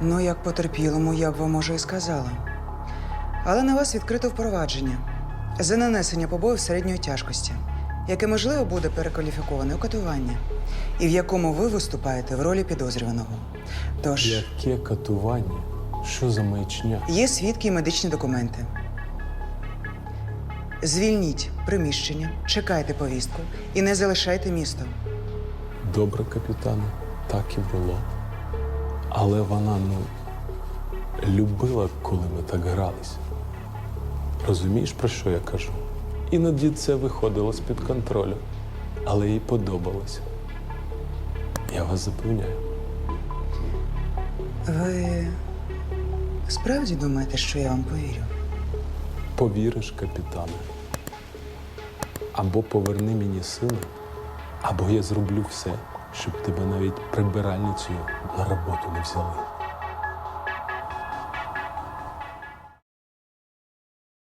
Ну, як потерпілому, я б вам може і сказала. Але на вас відкрито впровадження за нанесення побоїв середньої тяжкості, яке можливо буде перекваліфіковане у катування, і в якому ви виступаєте в ролі підозрюваного. Тож Яке катування? Що за маячня? є свідки і медичні документи. Звільніть приміщення, чекайте повістку і не залишайте місто. Добре, капітане, так і було. Але вона, ну, любила, коли ми так грались. Розумієш, про що я кажу? Іноді це виходило з-під контролю, але їй подобалося. Я вас запевняю. Ви справді думаєте, що я вам повірю? Повіриш, капітане. Або поверни мені сина, або я зроблю все, щоб тебе навіть прибиральницею на роботу не взяли.